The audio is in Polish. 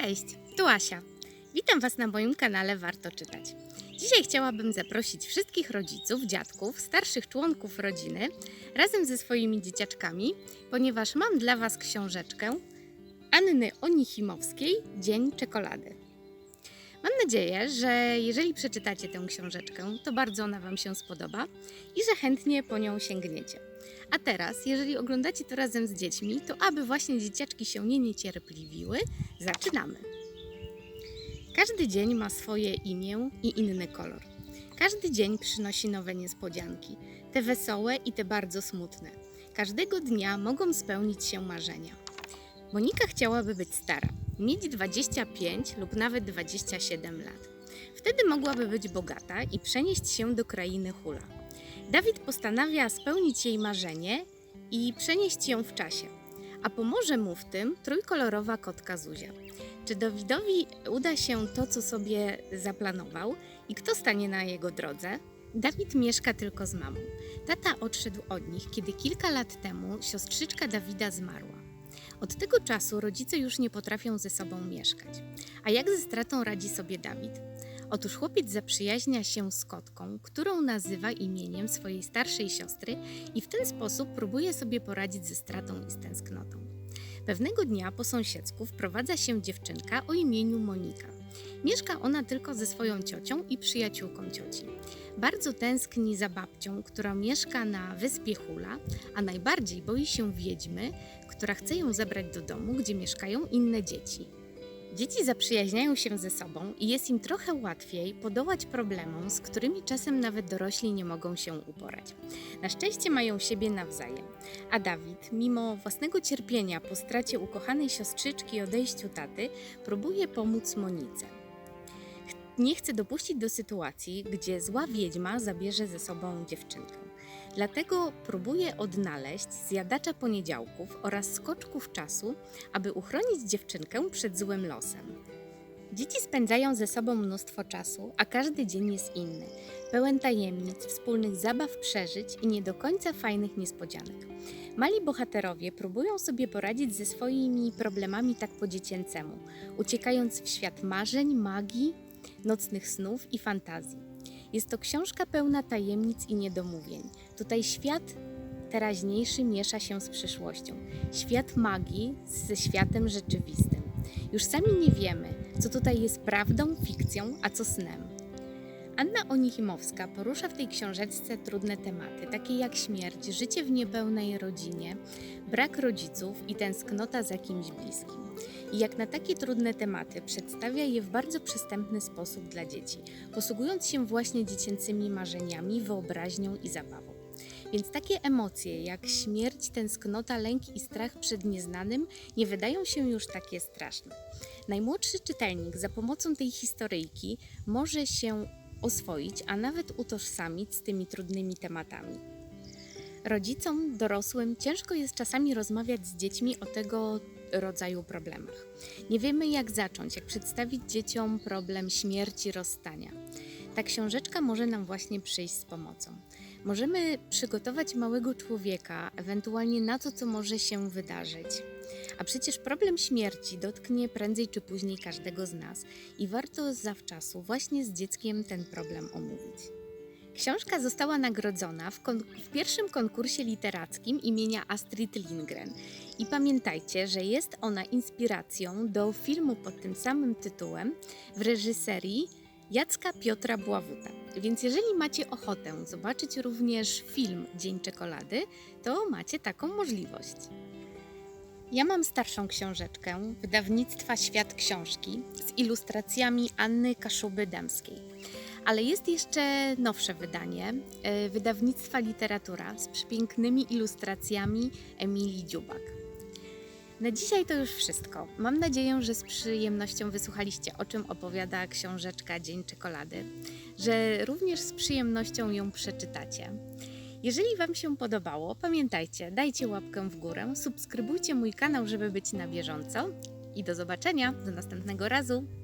Cześć, tu Asia. Witam Was na moim kanale Warto Czytać. Dzisiaj chciałabym zaprosić wszystkich rodziców, dziadków, starszych członków rodziny razem ze swoimi dzieciaczkami, ponieważ mam dla Was książeczkę Anny Onichimowskiej Dzień Czekolady. Mam nadzieję, że jeżeli przeczytacie tę książeczkę, to bardzo ona Wam się spodoba i że chętnie po nią sięgniecie. A teraz, jeżeli oglądacie to razem z dziećmi, to aby właśnie dzieciaczki się nie niecierpliwiły, zaczynamy. Każdy dzień ma swoje imię i inny kolor. Każdy dzień przynosi nowe niespodzianki, te wesołe i te bardzo smutne. Każdego dnia mogą spełnić się marzenia. Monika chciałaby być stara, mieć 25 lub nawet 27 lat. Wtedy mogłaby być bogata i przenieść się do krainy Hula. Dawid postanawia spełnić jej marzenie i przenieść ją w czasie. A pomoże mu w tym trójkolorowa kotka Zuzia. Czy Dawidowi uda się to, co sobie zaplanował i kto stanie na jego drodze? Dawid mieszka tylko z mamą. Tata odszedł od nich, kiedy kilka lat temu siostrzyczka Dawida zmarła. Od tego czasu rodzice już nie potrafią ze sobą mieszkać. A jak ze stratą radzi sobie Dawid? Otóż chłopiec zaprzyjaźnia się z kotką, którą nazywa imieniem swojej starszej siostry i w ten sposób próbuje sobie poradzić ze stratą i z tęsknotą. Pewnego dnia po sąsiedzku wprowadza się dziewczynka o imieniu Monika. Mieszka ona tylko ze swoją ciocią i przyjaciółką cioci. Bardzo tęskni za babcią, która mieszka na wyspie Hula, a najbardziej boi się wiedźmy, która chce ją zabrać do domu, gdzie mieszkają inne dzieci. Dzieci zaprzyjaźniają się ze sobą i jest im trochę łatwiej podołać problemom, z którymi czasem nawet dorośli nie mogą się uporać. Na szczęście mają siebie nawzajem. A Dawid, mimo własnego cierpienia po stracie ukochanej siostrzyczki i odejściu taty, próbuje pomóc Monice. Nie chce dopuścić do sytuacji, gdzie zła wiedźma zabierze ze sobą dziewczynkę. Dlatego próbuje odnaleźć zjadacza poniedziałków oraz skoczków czasu, aby uchronić dziewczynkę przed złym losem. Dzieci spędzają ze sobą mnóstwo czasu, a każdy dzień jest inny, pełen tajemnic, wspólnych zabaw, przeżyć i nie do końca fajnych niespodzianek. Mali bohaterowie próbują sobie poradzić ze swoimi problemami tak po dziecięcemu, uciekając w świat marzeń, magii, nocnych snów i fantazji. Jest to książka pełna tajemnic i niedomówień. Tutaj świat teraźniejszy miesza się z przyszłością. Świat magii ze światem rzeczywistym. Już sami nie wiemy, co tutaj jest prawdą, fikcją, a co snem. Anna Onichimowska porusza w tej książeczce trudne tematy, takie jak śmierć, życie w niepełnej rodzinie, brak rodziców i tęsknota za kimś bliskim. I jak na takie trudne tematy przedstawia je w bardzo przystępny sposób dla dzieci, posługując się właśnie dziecięcymi marzeniami, wyobraźnią i zabawą. Więc takie emocje jak śmierć, tęsknota, lęk i strach przed nieznanym nie wydają się już takie straszne. Najmłodszy czytelnik za pomocą tej historyjki może się oswoić, a nawet utożsamić z tymi trudnymi tematami. Rodzicom, dorosłym ciężko jest czasami rozmawiać z dziećmi o tego rodzaju problemach. Nie wiemy jak zacząć, jak przedstawić dzieciom problem śmierci, rozstania. Ta książeczka może nam właśnie przyjść z pomocą. Możemy przygotować małego człowieka ewentualnie na to, co może się wydarzyć. A przecież problem śmierci dotknie prędzej czy później każdego z nas i warto zawczasu właśnie z dzieckiem ten problem omówić. Książka została nagrodzona w, w pierwszym konkursie literackim imienia Astrid Lindgren. I pamiętajcie, że jest ona inspiracją do filmu pod tym samym tytułem w reżyserii Jacka Piotra Bławuta. Więc jeżeli macie ochotę zobaczyć również film Dzień Czekolady, to macie taką możliwość. Ja mam starszą książeczkę wydawnictwa Świat Książki z ilustracjami Anny Kaszuby-Dębskiej. Ale jest jeszcze nowsze wydanie e, wydawnictwa Literatura z przepięknymi ilustracjami Emilii Dziubak. Na dzisiaj to już wszystko. Mam nadzieję, że z przyjemnością wysłuchaliście, o czym opowiada książeczka Dzień Czekolady, że również z przyjemnością ją przeczytacie. Jeżeli Wam się podobało, pamiętajcie, dajcie łapkę w górę, subskrybujcie mój kanał, żeby być na bieżąco i do zobaczenia do następnego razu.